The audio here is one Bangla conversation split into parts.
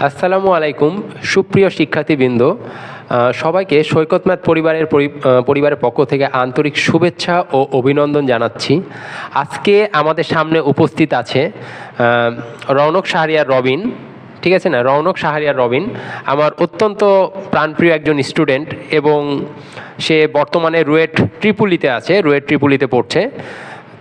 আসসালামু আলাইকুম, সুপ্রিয় শিক্ষার্থীবৃন্দ। সবাইকে সৈকত ম্যাথ পরিবারের পরি- পরিবারের পক্ষ থেকে আন্তরিক শুভেচ্ছা ও অভিনন্দন জানাচ্ছি। আজকে আমাদের সামনে উপস্থিত আছে রৌনক শাহরিয়ার রবিন। ঠিক আছে না? রৌনক শাহরিয়ার রবিন, আমার অত্যন্ত প্রাণপ্রিয় একজন স্টুডেন্ট এবং সে বর্তমানে রুয়েট ট্রিপুলিতে আছে, রুয়েট ট্রিপুলিতে পড়ছে।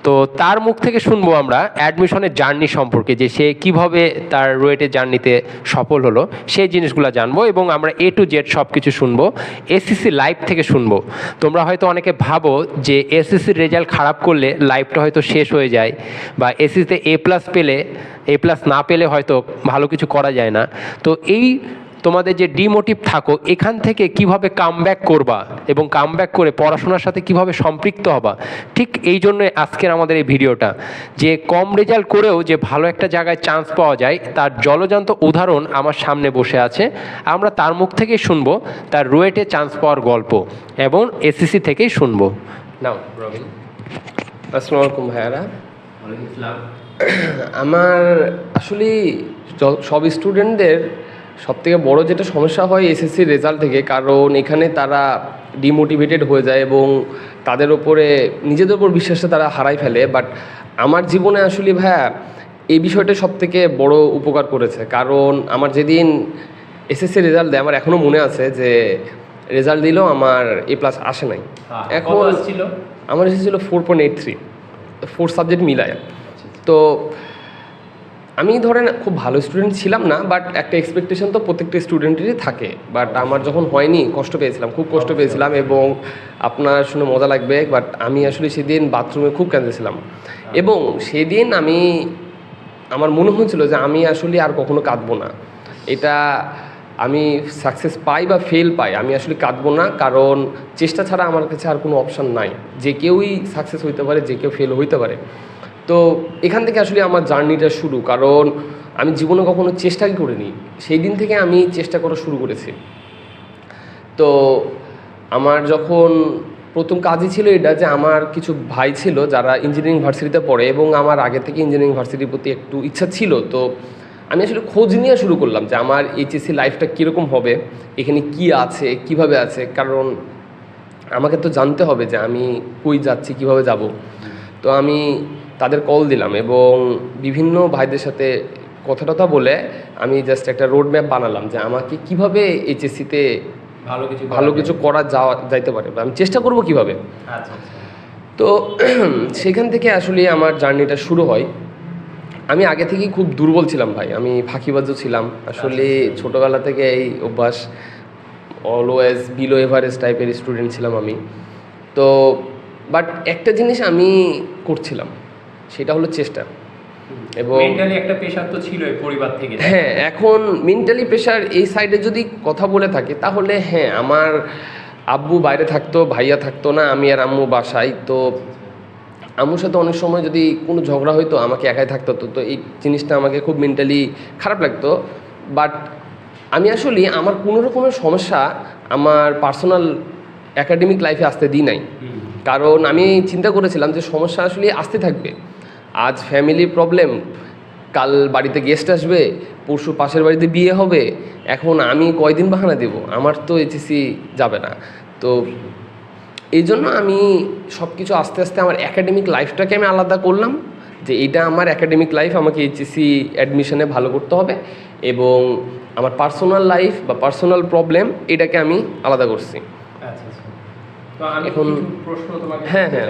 তো তার মুখ থেকে শুনব আমরা অ্যাডমিশনের জার্নি সম্পর্কে যে সে কীভাবে তার রুয়েটের জার্নিতে সফল হলো, সেই জিনিসগুলো জানব এবং আমরা এ টু জেড সব কিছু শুনব এসিসি লাইভ থেকে শুনব। তোমরা হয়তো অনেকে ভাবো যে এসিসির রেজাল্ট খারাপ করলে লাইফটা হয়তো শেষ হয়ে যায় বা এসিসিতে এ প্লাস পেলে এ প্লাস না পেলে হয়তো ভালো কিছু করা যায় না। তো এই তোমাদের যে ডিমোটিভ থাকো এখান থেকে কীভাবে কামব্যাক করবা এবং কামব্যাক করে পড়াশোনার সাথে কীভাবে সম্পৃক্ত হবা ঠিক এই জন্য আজকের আমাদের এই ভিডিওটা। যে কম রেজাল্ট করেও যে ভালো একটা জায়গায় চান্স পাওয়া যায় তার জলজান্ত উদাহরণ আমার সামনে বসে আছে। আমরা তার মুখ থেকেই শুনব তার রুয়েটে চান্স পাওয়ার গল্প এবং এসিসি থেকেই শুনব। নাও রবিন আসসালামু আলাইকুম ভাইয়ারা আমার আসলে সব স্টুডেন্টদের সব থেকে বড় যেটা সমস্যা হয় এসএসসি রেজাল্ট থেকে কারণ এখানে তারা ডিমোটিভেটেড হয়ে যায় এবং তাদের ওপরে নিজেদের উপর বিশ্বাসটা তারা হারাই ফেলে। বাট আমার জীবনে আসলে ভাইয়া এই বিষয়টা সব থেকে বড় উপকার করেছে। কারণ আমার যেদিন এসএসসি রেজাল্ট দেয় আমার এখনও মনে আছে যে রেজাল্ট দিলেও আমার এ প্লাস আসে নাই। এখন ছিল আমার এসেছিল four point eight three four subject মিলায়। তো আমি ধরেন খুব ভালো স্টুডেন্ট ছিলাম না বাট একটা এক্সপেকটেশন তো প্রত্যেকটা স্টুডেন্টেরই থাকে। বাট আমার যখন হয়নি কষ্ট পেয়েছিলাম খুব কষ্ট পেয়েছিলাম এবং আপনার শুনে মজা লাগবে বাট আমি আসলে সেদিন বাথরুমে খুব কাঁদেছিলাম এবং সেদিন আমি আমার মনে হয়েছিল যে আমি আসলে আর কখনো কাঁদবো না। এটা আমি সাকসেস পাই বা ফেল পাই আমি আসলে কাঁদবো না কারণ চেষ্টা ছাড়া আমার কাছে আর কোনো অপশান নাই। যে কেউই সাকসেস হইতে পারে যে কেউ ফেল হইতে পারে। তো এখান থেকে আসলে আমার জার্নিটা শুরু। কারণ আমি জীবনে কখনো চেষ্টাই করিনি। সেই দিন থেকে আমি চেষ্টা করা শুরু করেছি। তো আমার যখন প্রথম কাজই ছিল এটা যে আমার কিছু ভাই ছিল যারা ইঞ্জিনিয়ারিং ভার্সিটিতে পড়ে এবং আমার আগে থেকে ইঞ্জিনিয়ারিং ভার্সিটির প্রতি একটু ইচ্ছা ছিল। তো আমি আসলে খোঁজ নিয়ে শুরু করলাম যে আমার এইচএসসি লাইফটা কীরকম হবে? এখানে কি আছে? কীভাবে আছে? কারণ আমাকে তো জানতে হবে যে আমি কই যাচ্ছি? কীভাবে যাব? তো আমি তাদের কল দিলাম এবং বিভিন্ন ভাইদের সাথে কথা টথা বলে আমি জাস্ট একটা রোড ম্যাপ বানালাম যে আমাকে কীভাবে এইচএসসিতে ভালো কিছু ভালো কিছু করা যাওয়া যাইতে পারে। আমি চেষ্টা করব কীভাবে। আচ্ছা আচ্ছা। তো সেখান থেকে আসলে আমার জার্নিটা শুরু হয়। আমি আগে থেকেই খুব দুর্বল ছিলাম ভাই। আমি ফাঁকিবাজও ছিলাম। আসলে ছোটোবেলা থেকে এই অভ্যাস অলওয়েজ বিলো এভারেস্ট টাইপের স্টুডেন্ট ছিলাম আমি। তো বাট একটা জিনিস আমি করছিলাম। সেটা হলো চেষ্টা। এবং মেন্টালি একটা প্রেশার তো ছিলই পরিবার থেকে হ্যাঁ এখন মেন্টালি প্রেশার এই সাইডে যদি কথা বলে থাকে তাহলে হ্যাঁ আমার আব্বু বাইরে থাকতো ভাইয়া থাকতো না আমি আর আম্মু বাসায়। তো আম্মুর সাথে অনেক সময় যদি কোনো ঝগড়া হইতো আমাকে একাই থাকতে হতো তো এই জিনিসটা আমাকে খুব মেন্টালি খারাপ লাগতো। বাট আমি আসলে আমার কোনো রকমের সমস্যা আমার পার্সোনাল একাডেমিক লাইফে আসতে দিই নাই। কারণ আমি চিন্তা করেছিলাম যে সমস্যা আসলে আসতে থাকবে। আজ ফ্যামিলি প্রবলেম কাল বাড়িতে গেস্ট আসবে পরশু পাশের বাড়িতে বিয়ে হবে এখন আমি কয়দিন বাহানা দেব? আমার তো এইচএসসি যাবে না। তো এই জন্য আমি সব কিছু আস্তে আস্তে আমার একাডেমিক লাইফটাকে আমি আলাদা করলাম যে এটা আমার একাডেমিক লাইফ আমাকে এইচএসসি অ্যাডমিশনে ভালো করতে হবে এবং আমার পার্সোনাল লাইফ বা পার্সোনাল প্রবলেম এটাকে আমি আলাদা করছি। আচ্ছা আচ্ছা। এখন- প্রশ্ন তোমাকে হ্যাঁ, হ্যাঁ,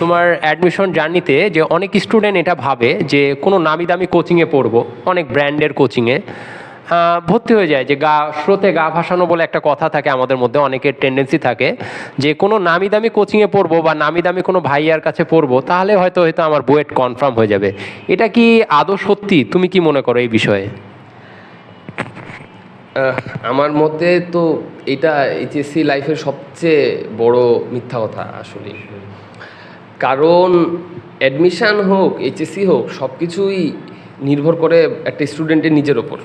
তোমার অ্যাডমিশন জার্নিতে যে অনেক স্টুডেন্ট এটা ভাবে যে কোনো নামি দামি কোচিংয়ে পড়ব, অনেক ব্র্যান্ডের কোচিংয়ে ভর্তি হয়ে যায় যে গা, স্রোতে গা ভাসানো বলে একটা কথা থাকে আমাদের মধ্যে অনেকের টেন্ডেন্সি থাকে যে কোনো নামি দামি কোচিংয়ে পড়ব বা নামি দামি কোনো ভাইয়ার কাছে পড়ব, তাহলে হয়তো হয়তো আমার বুয়েট কনফার্ম হয়ে যাবে। এটা কি আদৌ সত্যি? তুমি কি মনে করো এই বিষয়ে? আমার মতে তো এটা এইচএসসি লাইফের সবচেয়ে বড় মিথ্যা কথা আসলে কারণ অ্যাডমিশান হোক এইচএসসি হোক সব কিছুই নির্ভর করে একটা স্টুডেন্টের নিজের ওপর।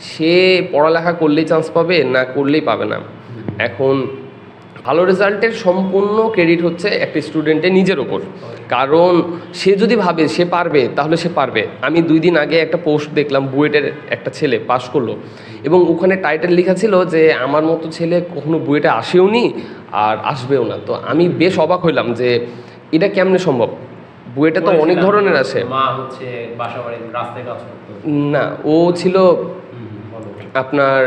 সে পড়ালেখা করলেই চান্স পাবে, না করলেই পাবে না। এখন ভালো রেজাল্টের সম্পূর্ণ ক্রেডিট হচ্ছে একটা স্টুডেন্টের নিজের ওপর। কারণ সে যদি ভাবে সে পারবে, তাহলে সে পারবে। আমি দুই দিন আগে একটা পোস্ট দেখলাম, বুয়েটের একটা ছেলে পাশ করল। এবং ওখানে টাইটেল লেখা ছিল যে, আমার মতো ছেলে কখনো বুয়েটে আসেও নি আর আসবেও না। তো আমি বেশ অবাক হইলাম যে এটা কেমনে সম্ভব? বুয়েটে তো অনেক ধরনের আছে। মা হচ্ছে বাসা রাস্তায় কাজ করতো। না ও ছিল আপনার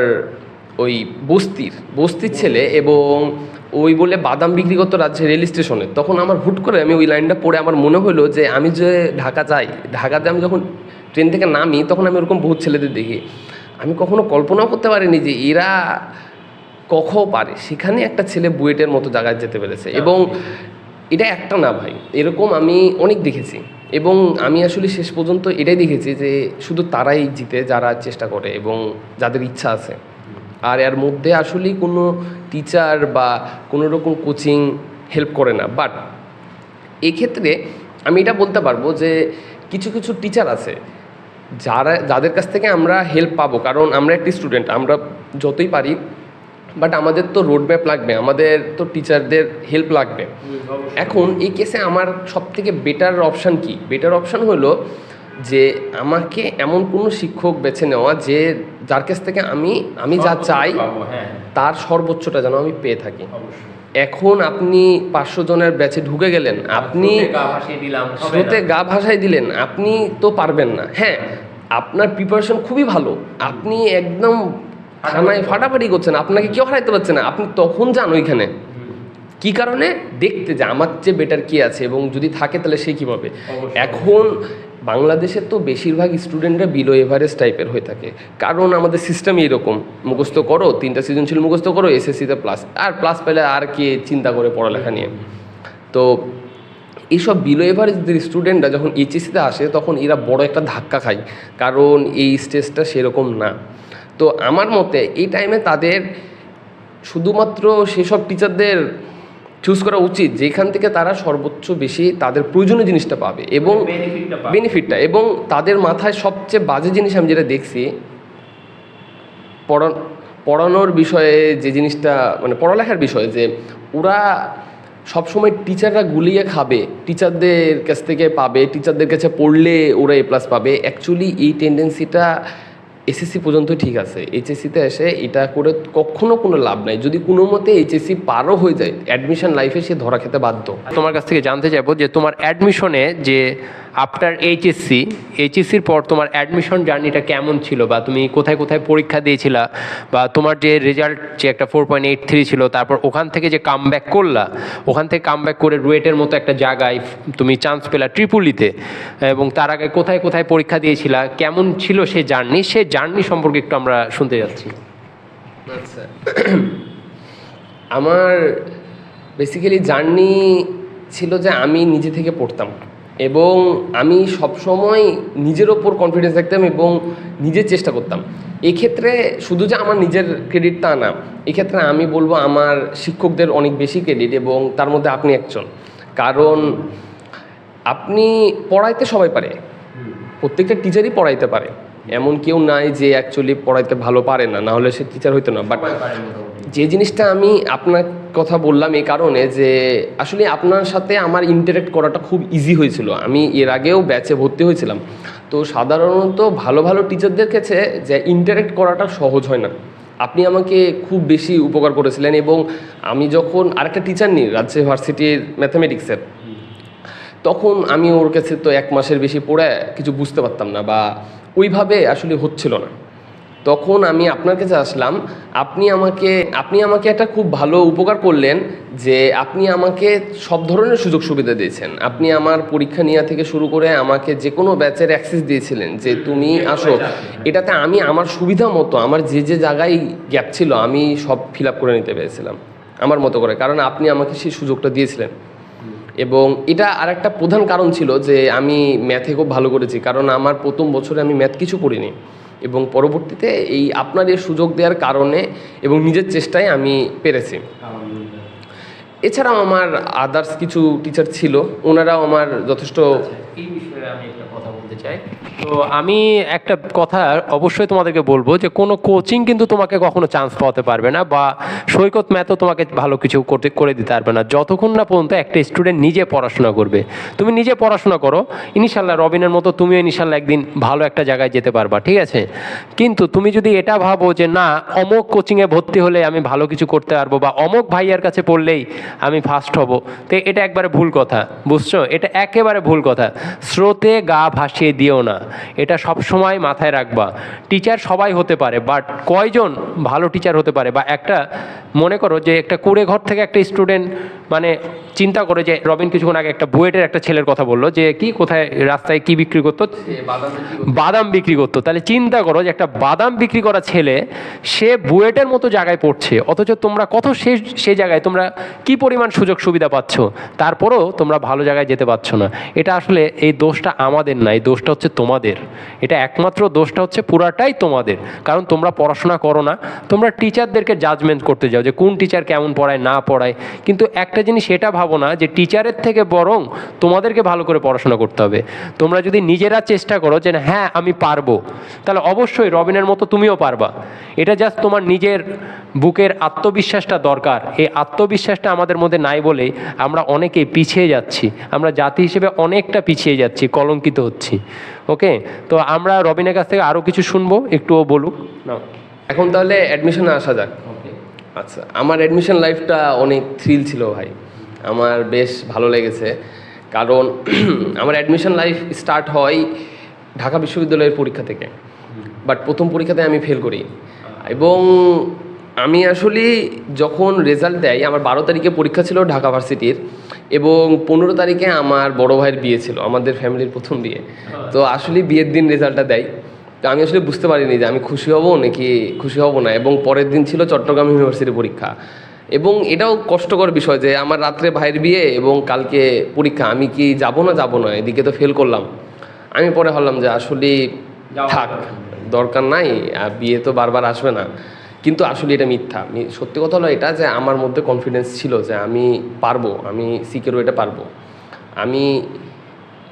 ওই বস্তির বস্তির ছেলে এবং ওই বলে বাদাম বিক্রি করতো রাজ্যে রেল স্টেশনে। তখন আমার হুট করে আমি ওই লাইনটা পড়ে আমার মনে হলো যে আমি যে ঢাকা যাই ঢাকাতে আমি যখন ট্রেন থেকে নামি তখন আমি ওরকম বহুত ছেলেদের দেখি। আমি কখনো কল্পনাও করতে পারিনি যে এরা কখও পারে। সেখানে একটা ছেলে বুয়েটের মতো জায়গায় যেতে পেরেছে। এবং এটা একটা না ভাই, এরকম আমি অনেক দেখেছি। এবং আমি আসলে শেষ পর্যন্ত এটাই দেখেছি যে শুধু তারাই জিতে যারা চেষ্টা করে এবং যাদের ইচ্ছা আছে। আর এর মধ্যে আসলেই কোনো টিচার বা কোনো রকম কোচিং হেল্প করে না। বাট এক্ষেত্রে আমি এটা বলতে পারব যে কিছু কিছু টিচার আছে যারা, যাদের কাছ থেকে আমরা হেল্প পাবো। কারণ আমরা একটি স্টুডেন্ট আমরা যতই পারি বাট আমাদের তো রোড ম্যাপ লাগবে আমাদের তো টিচারদের হেল্প লাগবে। এখন এই কেসে আমার সব থেকে বেটার অপশান কি? বেটার অপশান হলো যে আমাকে এমন কোনো শিক্ষক বেছে নেওয়া যে যার কাছ থেকে আমি আমি যা চাই হ্যাঁ তার সর্বোচ্চটা যেন আমি পেয়ে থাকি। এখন আপনি পাঁচশো জনের ব্যাচে ঢুকে গেলেন আপনি দিলাম হবে স্রোতে গা ভাসায় দিলেন আপনি তো পারবেন না। হ্যাঁ আপনার প্রিপারেশন খুবই ভালো। আপনি একদম থানায় ফাটাফাটি করছেন আপনাকে কেউ হারাইতে পারছে না। আপনি তখন যান ওইখানে। কি কারণে? দেখতে যে আমার চেয়ে বেটার কি আছে এবং যদি থাকে তাহলে সে কী পাবে? এখন বাংলাদেশে তো বেশিরভাগ স্টুডেন্টরা বিলো এভারেজ টাইপের হয়ে থাকে। কারণ আমাদের সিস্টেম এরকম মুখস্থ করো তিনটা সিজন ছিল মুখস্থ করো এসএসসিতে প্লাস আর প্লাস পেলে আর কে চিন্তা করে পড়ালেখা নিয়ে? তো এইসব বিলো এভারেজদের স্টুডেন্টরা যখন এইচএসসিতে আসে তখন এরা বড় একটা ধাক্কা খায়। কারণ এই স্টেজটা সেরকম না। তো আমার মতে এই টাইমে তাদের শুধুমাত্র সেসব টিচারদের চুজ করা উচিত যেখান থেকে তারা সর্বোচ্চ বেশি তাদের প্রয়োজনীয় জিনিসটা পাবে এবং বেনিফিটটা এবং তাদের মাথায় সবচেয়ে বাজে জিনিস আমি যেটা দেখছি পড়া পড়ানোর বিষয়ে যে জিনিসটা মানে পড়ালেখার বিষয়ে যে ওরা সবসময় টিচাররা গুলিয়ে খাবে টিচারদের কাছ থেকে পাবে টিচারদের কাছে পড়লে ওরা এ প্লাস পাবে। অ্যাকচুয়ালি এই টেন্ডেন্সিটা এসএসসি পর্যন্ত ঠিক আছে। এইচএসসিতে এসে এটা করে কখনো কোনো লাভ নাই। যদি কোনো মতে এইচএসসি পারও হয়ে যায় অ্যাডমিশন লাইফে সে ধরা খেতে বাধ্য। তোমার কাছ থেকে জানতে চাইব যে তোমার অ্যাডমিশনে যে আফটার এইচএসসি এইচএসসির পর তোমার অ্যাডমিশন জার্নিটা কেমন ছিল? বা তুমি কোথায় কোথায় পরীক্ষা দিয়েছিলা? বা তোমার যে রেজাল্ট যে একটা ফোর পয়েন্ট এইট থ্রি ছিল, তারপর ওখান থেকে যে কাম ব্যাক করলা, ওখান থেকে কাম ব্যাক করে রুয়েটের মতো একটা জায়গায় তুমি চান্স পেলা ট্রিপুলিতে এবং তার আগে কোথায় কোথায় পরীক্ষা দিয়েছিলা, কেমন ছিল সে জার্নি সে জার্নি সম্পর্কে একটু আমরা শুনতে যাচ্ছি। আচ্ছা। আমার বেসিক্যালি জার্নি ছিল যে আমি নিজে থেকে পড়তাম এবং আমি সবসময় নিজের ওপর কনফিডেন্স রাখতাম এবং নিজের চেষ্টা করতাম। এক্ষেত্রে শুধু যে আমার নিজের ক্রেডিট তা না এক্ষেত্রে আমি বলব আমার শিক্ষকদের অনেক বেশি ক্রেডিট এবং তার মধ্যে আপনি একজন। কারণ আপনি পড়াইতে সবাই পারে। প্রত্যেকটা টিচারই পড়াইতে পারে। এমন কেউ নাই যে অ্যাকচুয়ালি পড়াইতে ভালো পারে না না হলে সে টিচার হইতো না। বাট যে জিনিসটা আমি আপনার কথা বললাম এই কারণে যে আসলে আপনার সাথে আমার ইন্টারেক্ট করাটা খুব ইজি হয়েছিল। আমি এর আগেও ব্যাচে ভর্তি হয়েছিলাম। তো সাধারণত ভালো ভালো টিচারদের কাছে যে ইন্টারেক্ট করাটা সহজ হয় না। আপনি আমাকে খুব বেশি উপকার করেছিলেন এবং আমি যখন আরেকটা টিচার নিই রাজ্য ইউনিভার্সিটির ম্যাথামেটিক্সের তখন আমি ওর কাছে তো এক মাসের বেশি পড়ে কিছু বুঝতে পারতাম না বা ওইভাবে আসলে হচ্ছিল না। তখন আমি আপনার কাছে আসলাম আপনি আমাকে আপনি আমাকে একটা খুব ভালো উপকার করলেন যে আপনি আমাকে সব ধরনের সুযোগ সুবিধা দিয়েছেন। আপনি আমার পরীক্ষা নেওয়া থেকে শুরু করে আমাকে যে কোনো ব্যাচের অ্যাক্সেস দিয়েছিলেন যে তুমি আসো। এটাতে আমি আমার সুবিধা মতো আমার যে যে জায়গায় গ্যাপ ছিল আমি সব ফিল আপ করে নিতে পেরেছিলাম আমার মতো করে। কারণ আপনি আমাকে সেই সুযোগটা দিয়েছিলেন। এবং এটা আর একটা প্রধান কারণ ছিল যে আমি ম্যাথে খুব ভালো করেছি কারণ আমার প্রথম বছরে আমি ম্যাথ কিছু পড়িনি এবং পরবর্তীতে এই আপনার এই সুযোগ দেওয়ার কারণে এবং নিজের চেষ্টায় আমি পেরেছি। এছাড়াও আমার আদার্স কিছু টিচার ছিল ওনারাও আমার যথেষ্ট এই বিষয়ে আমি একটা কথা বলতে চাই। তো আমি একটা কথা অবশ্যই তোমাদেরকে বলব যে, কোনো কোচিং কিন্তু তোমাকে কখনো চান্স পাওয়াতে পারবে না বা সৈকত ম্যাথও তোমাকে ভালো কিছু করতে, করে দিতে পারবে না। যতক্ষণ না পর্যন্ত একটা স্টুডেন্ট নিজে পড়াশোনা করবে। তুমি নিজে পড়াশোনা করো ইনশাল্লাহ রবিনের মতো তুমিও ইনশাল্লাহ একদিন ভালো একটা জায়গায় যেতে পারবা, ঠিক আছে? কিন্তু তুমি যদি এটা ভাবো যে, না, অমুক কোচিংয়ে ভর্তি হলে আমি ভালো কিছু করতে পারব বা অমুক ভাইয়ার কাছে পড়লেই আমি ফার্স্ট হব, তো এটা একবারে ভুল কথা, বুঝছ? এটা একেবারে ভুল কথা। স্রোতে গা ভাসিয়ে দিও না। এটা সব সময় মাথায় রাখবা। টিচার সবাই হতে পারে বাট কয়জন ভালো টিচার হতে পারে? বা একটা, মনে করো যে একটা কুড়ে ঘর থেকে একটা স্টুডেন্ট মানে চিন্তা করে যে রবিন কিছুক্ষণ আগে একটা বুয়েটের একটা ছেলের কথা বলল যে কি, কোথায়, রাস্তায় কি বিক্রি করতো? বাদাম বিক্রি করতো। তাহলে চিন্তা করো যে একটা বাদাম বিক্রি করা ছেলে, সে বুয়েটের মতো জায়গায় পড়ছে, অথচ তোমরা কত সে সে জায়গায় তোমরা কি পরিমাণ সুযোগ সুবিধা পাচ্ছ? তারপরেও তোমরা ভালো জায়গায় যেতে পারছ না। এটা আসলে এই দোষটা আমাদের না, এই দোষটা হচ্ছে তোমাদের। এটা একমাত্র দোষটা হচ্ছে পুরাটাই তোমাদের। কারণ তোমরা পড়াশোনা করো না, তোমরা টিচারদেরকে জাজমেন্ট করতে যাও যে কোন টিচার কেমন পড়ায়, না পড়ায়। কিন্তু একটা জিনিস এটা ভাবো না যে টিচারের থেকে বরং তোমাদেরকে ভালো করে পড়াশোনা করতে হবে। তোমরা যদি নিজেরা চেষ্টা করো যে হ্যাঁ আমি পারব, তাহলে অবশ্যই রবিনের মতো তুমিও পারবা। এটা জাস্ট তোমার নিজের বুকের আত্মবিশ্বাসটা দরকার। এই আত্মবিশ্বাসটা আমাদের মধ্যে নাই বলেই আমরা অনেকে পিছিয়ে যাচ্ছি। আমরা জাতি হিসেবে অনেকটা পিছিয়ে যাচ্ছি, কলঙ্কিত হচ্ছি। ওকে? তো আমরা রবিনের কাছ থেকে আরও কিছু শুনব, একটুও বলুক। না এখন তাহলে অ্যাডমিশনে আসা যাক। আচ্ছা আমার অ্যাডমিশন লাইফটা অনেক থ্রিল ছিল ভাই। আমার বেশ ভালো লেগেছে। কারণ আমার অ্যাডমিশন লাইফ স্টার্ট হয় ঢাকা বিশ্ববিদ্যালয়ের পরীক্ষা থেকে। বাট প্রথম পরীক্ষাতে আমি ফেল করি। এবং আমি আসলে যখন রেজাল্ট দেয়, আমার বারো তারিখে পরীক্ষা ছিল ঢাকা ভার্সিটির এবং পনেরো তারিখে আমার বড় ভাইয়ের বিয়ে ছিল, আমাদের ফ্যামিলির প্রথম বিয়ে। তো আসলে বিয়ের দিন রেজাল্টটা দেয়। তো আমি আসলে বুঝতে পারিনি যে আমি খুশি হব নাকি খুশি হব না। এবং পরের দিন ছিল চট্টগ্রাম ইউনিভার্সিটির পরীক্ষা। এবং এটাও কষ্টকর বিষয় যে আমার রাত্রে ভাইয়ের বিয়ে এবং কালকে পরীক্ষা। আমি কি যাব না যাব না? এদিকে তো ফেল করলাম। আমি পরে হলাম যে আসলে থাক দরকার নাই আর বিয়ে তো বারবার আসবে না। কিন্তু আসলে এটা মিথ্যা। সত্যি কথা হলো এটা যে আমার মধ্যে কনফিডেন্স ছিল যে আমি পারব আমি সিকিউর এটা পারব। আমি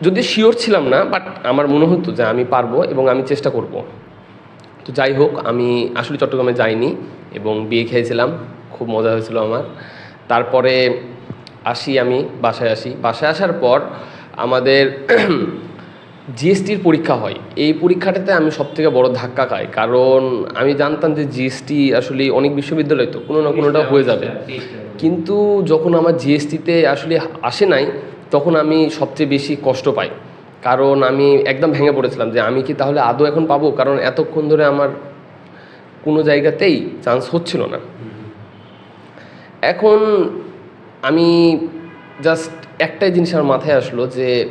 যদি শিওর ছিলাম না বাট আমার মনে হতো যে আমি পারব এবং আমি চেষ্টা করব। তো যাই হোক আমি আসলে চট্টগ্রামে যাইনি এবং বিয়ে খেয়েছিলাম খুব মজা হয়েছিল আমার। তারপরে আসি আমি বাসায় আসি। বাসায় আসার পর আমাদের জিএসটির পরীক্ষা হয়। এই পরীক্ষাটাতে আমি সবথেকে বড় ধাক্কা খাই। কারণ আমি জানতাম যে জিএসটি আসলে অনেক বিশ্ববিদ্যালয় তো কোনো না কোনোটা হয়ে যাবে। কিন্তু যখন আমার জিএসটিতে আসলে আসে নাই তখন আমি সবচেয়ে বেশি কষ্ট পাই। কারণ আমি একদম ভেঙে পড়েছিলাম যে আমি কি তাহলে আদৌ এখন পাবো? কারণ এতক্ষণ ধরে আমার কোনো জায়গাতেই চান্স হচ্ছিল না। এখন আমি জাস্ট একটাই জিনিস আমার মাথায় আসলো যে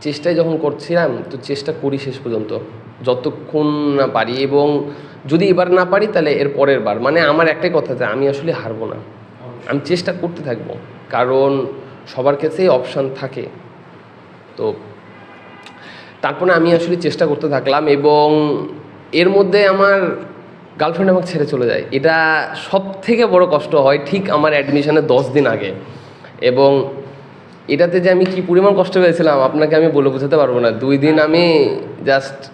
চেষ্টাই যখন করছিলাম, তো চেষ্টা করি শেষ পর্যন্ত। যতক্ষণ না পারি এবং যদি এবার না পারি তাহলে এর পরের বার। মানে আমার একটাই কথা যে আমি আসলে হারবো না। আমি চেষ্টা করতে থাকব। কারণ সবার কাছেই অপশান থাকে। তো তারপরে আমি আসলে চেষ্টা করতে থাকলাম এবং এর মধ্যে আমার গার্লফ্রেন্ড আমাকে ছেড়ে চলে যায়। এটা সব থেকে বড় কষ্ট হয় ঠিক আমার অ্যাডমিশনের দশ দিন আগে। এবং এটাতে যে আমি কি পরিমাণ কষ্ট পেয়েছিলাম আপনাকে আমি বলে বোঝাতে পারব না। দুই দিন আমি জাস্ট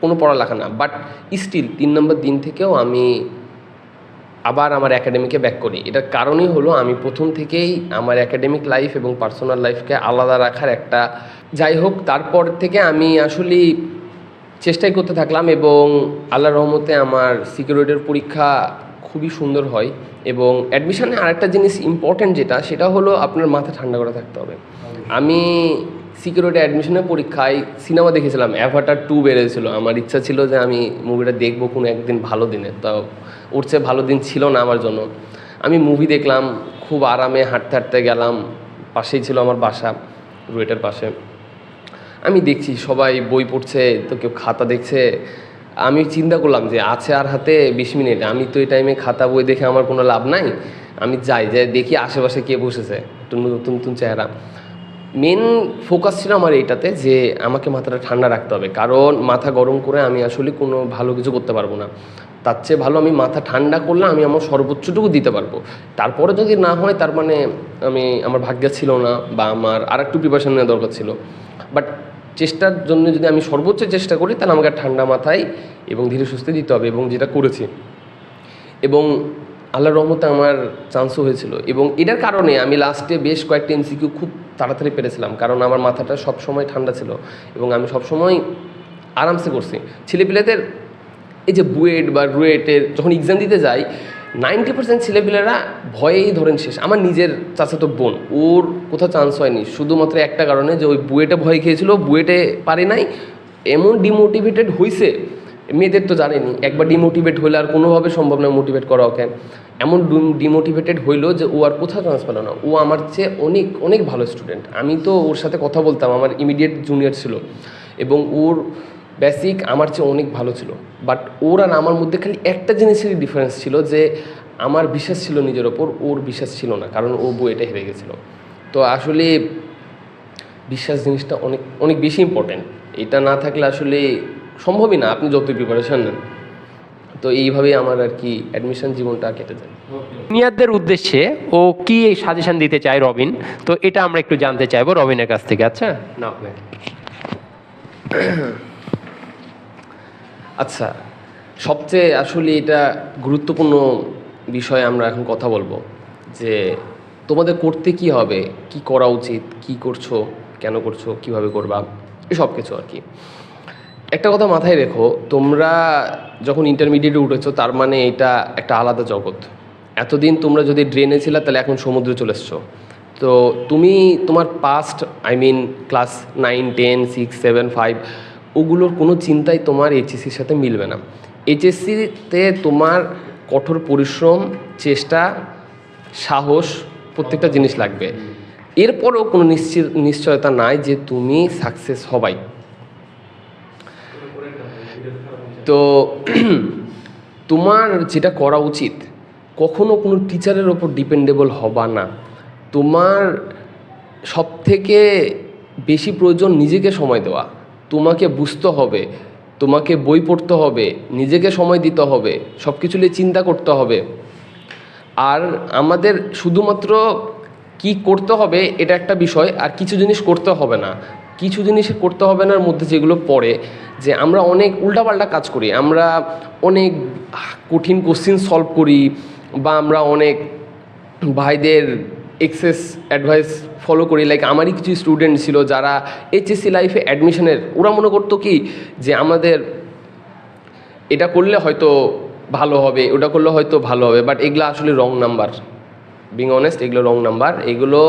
কোনো পড়ালেখা না। বাট স্টিল তিন নম্বর দিন থেকেও আমি আবার আমার একাডেমিকে ব্যাক করি। এটার কারণই হলো আমি প্রথম থেকেই আমার একাডেমিক লাইফ এবং পার্সোনাল লাইফকে আলাদা রাখার একটা যাই হোক, তারপর থেকে আমি আসলে চেষ্টাই করতে থাকলাম এবং আল্লাহ রহমতে আমার সিকিউরিটির পরীক্ষা খুবই সুন্দর হয় এবং অ্যাডমিশনে আরেকটা জিনিস ইম্পর্ট্যান্ট যেটা, সেটা হলো আপনার মাথা ঠান্ডা করে থাকতে হবে। আমি সিকিউরিটি অ্যাডমিশনের পরীক্ষায় সিনেমা দেখেছিলাম অ্যাভাটার টু বেরিয়েছিল। আমার ইচ্ছা ছিল যে আমি মুভিটা দেখব কোনো একদিন ভালো দিনে। তো ওর চেয়ে ভালো দিন ছিল না আমার জন্য। আমি মুভি দেখলাম, খুব আরামে হাঁটতে হাঁটতে গেলাম। পাশেই ছিল আমার বাসা, রুয়েটের পাশে। আমি দেখছি, সবাই বই পড়ছে, তো কেউ খাতা দেখছে। আমি চিন্তা করলাম যে আছে আর হাতে বিশ মিনিট। আমি তো এই টাইমে খাতা বই দেখে আমার কোনো লাভ নাই। আমি যাই যে দেখি আশেপাশে কে বসেছে। একটু নতুন নতুন চেহারা। মেন ফোকাস ছিল আমার এইটাতে যে আমাকে মাথাটা ঠান্ডা রাখতে হবে। কারণ মাথা গরম করে আমি আসলে কোনো ভালো কিছু করতে পারব না। তার চেয়ে ভালো আমি মাথা ঠান্ডা করলে আমি আমার সর্বোচ্চটুকু দিতে পারব। তারপরে যদি না হয়, তার মানে আমি আমার ভাগ্য ছিল না বা আমার আর একটু প্রিপারেশন নেওয়া দরকার ছিল। বাট চেষ্টার জন্য যদি আমি সর্বোচ্চ চেষ্টা করি, তাহলে আমাকে ঠান্ডা মাথায় এবং ধীরে সুস্থে দিতে হবে এবং যেটা করেছি। এবং আল্লাহর রহমতে আমার চান্সও হয়েছিল। এবং এটার কারণে আমি লাস্টে বেশ কয়েকটা এমসিকিউ খুব তাড়াতাড়ি পেরেছিলাম, কারণ আমার মাথাটা সব সময় ঠান্ডা ছিল এবং আমি সব সময় আরামসে করছি। ছেলেপিলেদের এই যে বুয়েট বা রুয়েটের যখন এক্সাম দিতে যাই, নাইনটি পার্সেন্ট ছেলেপিলেরা ভয়েই ধরেন শেষ। আমার নিজের চাচাতো বোন, ওর কোথাও চান্স হয়নি। শুধুমাত্র একটা কারণে যে ওই বুয়েটে ভয় খেয়েছিল, বুয়েটে পারে নাই, এমন ডিমোটিভেটেড হয়েছে মেয়েদের তো জানেনি, একবার ডিমোটিভেট হলে আর কোনোভাবে সম্ভব না মোটিভেট করা ওকে। এমন ডিমোটিভেটেড হইল যে ও আর কোথাও চান্স পেল না। ও আমার চেয়ে অনেক অনেক ভালো স্টুডেন্ট আমি তো ওর সাথে কথা বলতাম, আমার ইমিডিয়েট জুনিয়র ছিল। এবং ওর বেসিক আমার চেয়ে অনেক ভালো ছিল। বাট ওর আর আমার মধ্যে খালি একটা জিনিসেরই ডিফারেন্স ছিল যে আমার বিশ্বাস ছিল নিজের ওপর, ওর বিশ্বাস ছিল না। কারণ ও বইটা হেরে গেছিল। তো আসলে বিশ্বাস জিনিসটা অনেক অনেক বেশি ইম্পর্ট্যান্ট এটা না থাকলে আসলে সম্ভবই না আপনি যতই প্রিপারেশন নেন। তো এইভাবেই আমার আর কি অ্যাডমিশন জীবনটা কেটে যায়। জুনিয়রদের উদ্দেশ্যে ও কি এই সাজেশন দিতে চায় রবিন? তো এটা আমরা একটু জানতে চাইব রবিনের কাছ থেকে আচ্ছা? না আচ্ছা সবচেয়ে আসলে এটা গুরুত্বপূর্ণ বিষয়ে আমরা এখন কথা বলব যে তোমাদের করতে কি হবে কি করা উচিত কি করছ কেন করছ কীভাবে করবা এসব কিছু আর কি। একটা কথা মাথায় রেখো, তোমরা যখন ইন্টারমিডিয়েটে উঠেছো তার মানে এটা একটা আলাদা জগৎ। এতদিন তোমরা যদি ড্রেনে ছিলা, তাহলে এখন সমুদ্রে চলে এসছো। তো তুমি, তোমার past I mean class nine ten six seven five ওগুলোর কোনো চিন্তাই তোমার এইচএসসির সাথে মিলবে না। এইচএসসিতে তোমার কঠোর পরিশ্রম, চেষ্টা, সাহস, প্রত্যেকটা জিনিস লাগবে। এরপরেও কোনো নিশ্চিত নিশ্চয়তা নাই যে তুমি সাকসেস হবাই। তো তোমার যেটা করা উচিত, কখনো কোনো টিচারের ওপর ডিপেন্ডেবল হবা না। তোমার সব থেকে বেশি প্রয়োজন নিজেকে সময় দেওয়া। তোমাকে বুঝতে হবে, তোমাকে বই পড়তে হবে, নিজেকে সময় দিতে হবে সব কিছু নিয়ে চিন্তা করতে হবে। আর আমাদের শুধুমাত্র কি করতে হবে, এটা একটা বিষয়, আর কিছু জিনিস করতে হবে না। কিছু জিনিস করতে হবে নার মধ্যে যেগুলো পড়ে, যে আমরা অনেক উল্টাপাল্টা কাজ করি। আমরা অনেক কঠিন কোশ্চিন সলভ করি বা আমরা অনেক ভাইদের এক্সেস অ্যাডভাইস ফলো করি। লাইক আমারই কিছু স্টুডেন্ট ছিল যারা এইচএসসি লাইফে অ্যাডমিশনের ওরা মনে করতো কি যে আমাদের এটা করলে হয়তো ভালো হবে, ওটা করলে হয়তো ভালো হবে বাট এগুলো আসলে রং নাম্বার বিং অনেস্ট এগুলো রং নাম্বার এগুলো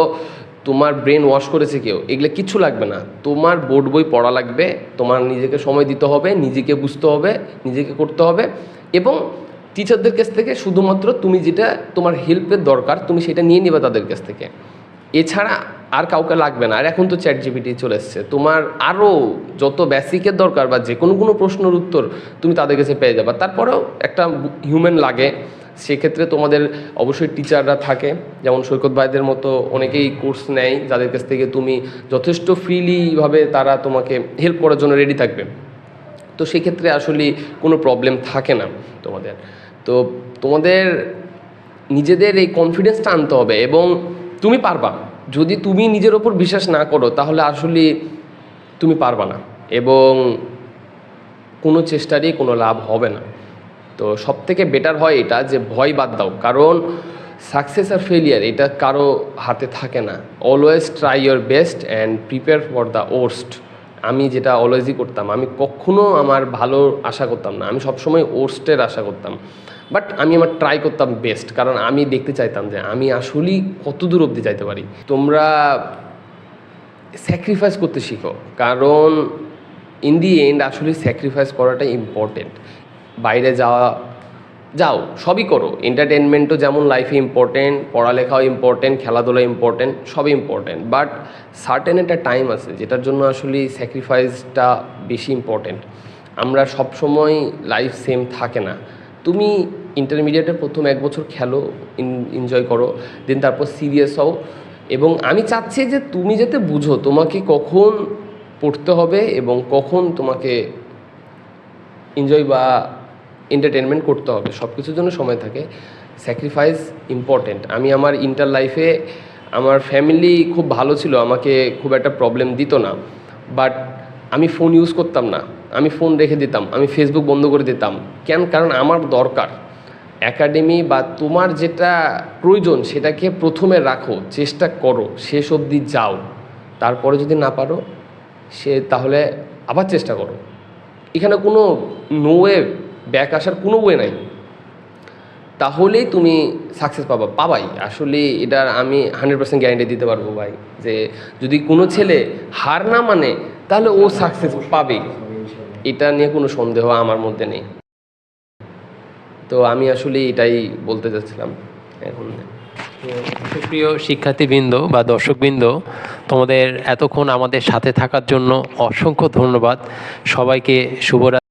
তোমার ব্রেন ওয়াশ করেছে কেউ, এগুলো কিছু লাগবে না। তোমার বোর্ড বই পড়া লাগবে, তোমার নিজেকে সময় দিতে হবে, নিজেকে বুঝতে হবে, নিজেকে করতে হবে এবং টিচারদের কাছ থেকে শুধুমাত্র তুমি যেটা তোমার হেল্পের দরকার, তুমি সেটা নিয়ে নেবে তাদের কাছ থেকে। এছাড়া আর কাউকে লাগবে না। আর এখন তো চ্যাট জিপিটি চলে এসছে। তোমার আরও যত বেসিকের দরকার বা যে কোনো কোনো প্রশ্নের উত্তর তুমি তাদের কাছে পেয়ে যাবে। তারপরেও একটা হিউম্যান লাগে। সেক্ষেত্রে তোমাদের অবশ্যই টিচাররা থাকে। যেমন সৈকত ভাইদের মতো অনেকেই কোর্স নেয়, যাদের কাছ থেকে তুমি যথেষ্ট ফ্রিলিভাবে তারা তোমাকে হেল্প করার জন্য রেডি থাকবে। তো সেক্ষেত্রে আসলে কোনো প্রবলেম থাকে না তোমাদের। তো তোমাদের নিজেদের এই কনফিডেন্সটা আনতে হবে এবং তুমি পারবা। যদি তুমি নিজের ওপর বিশ্বাস না করো, তাহলে আসলে তুমি পারবা না। এবং কোনো চেষ্টারই কোনো লাভ হবে না। তো সব থেকে বেটার হয় এটা যে ভয় বাদ দাও। কারণ সাকসেস আর ফেলিয়ার এটা কারও হাতে থাকে না। Always try your best and prepare for the worst আমি যেটা অলওয়েজই করতাম, আমি কখনো আমার ভালো আশা করতাম না। আমি সবসময় ওর্স্টের আশা করতাম। বাট আমি আমার ট্রাই করতাম বেস্ট কারণ আমি দেখতে চাইতাম যে আমি আসলেই কত দূর অবধি যাইতে পারি। তোমরা স্যাক্রিফাইস করতে শিখো। কারণ ইন দি এন্ড আসলে স্যাক্রিফাইস করাটা ইম্পর্টেন্ট যাওয়া, যাও, সবই করো। এন্টারটেনমেন্টও যেমন লাইফে ইম্পর্টেন্ট পড়ালেখাও ইম্পর্টেন্ট খেলাধুলা ইম্পর্টেন্ট সবই ইম্পর্টেন্ট বাট সার্টেন একটা টাইম আছে যেটার জন্য আসলে স্যাক্রিফাইসটা বেশি ইম্পর্টেন্ট আমরা সব সময় লাইফ সেম থাকে না। তুমি ইন্টারমিডিয়েটের প্রথম এক বছর খেলো এনজয় করো দেন তারপর সিরিয়াস হও। এবং আমি চাচ্ছি যে তুমি যাতে বুঝো তোমাকে কখন পড়তে হবে এবং কখন তোমাকে এনজয় বা এন্টারটেনমেন্ট করতে হবে সব কিছুর জন্য সময় থাকে। স্যাক্রিফাইস ইম্পর্টেন্ট আমি আমার ইন্টার লাইফে আমার ফ্যামিলি খুব ভালো ছিল, আমাকে খুব একটা প্রবলেম দিত না। বাট আমি ফোন ইউজ করতাম না। আমি ফোন রেখে দিতাম, আমি ফেসবুক বন্ধ করে দিতাম। কেন? কারণ আমার দরকার। অ্যাকাডেমি বা তোমার যেটা প্রয়োজন, সেটাকে প্রথমে রাখো, চেষ্টা করো, শেষ অবধি যাও। তারপরে যদি না পারো, সে তাহলে আবার চেষ্টা করো। এখানে কোনো নো ব্যাক আসার কোনো ওয়ে নাই। তাহলেই তুমি সাকসেস পাবা, পাবাই। আসলে এটার আমি হান্ড্রেড পার্সেন্ট গ্যারেন্টি দিতে পারব ভাই, যে যদি কোনো ছেলে হার না মানে তাহলে ও সাকসেস পাবেই এটা নিয়ে কোনো সন্দেহ আমার মধ্যে নেই। তো আমি আসলে এটাই বলতে চাচ্ছিলাম এখন। সুপ্রিয় শিক্ষার্থীবৃন্দ বা দর্শকবৃন্দ, তোমাদের এতক্ষণ আমাদের সাথে থাকার জন্য অসংখ্য ধন্যবাদ। সবাইকে শুভরাত্রি।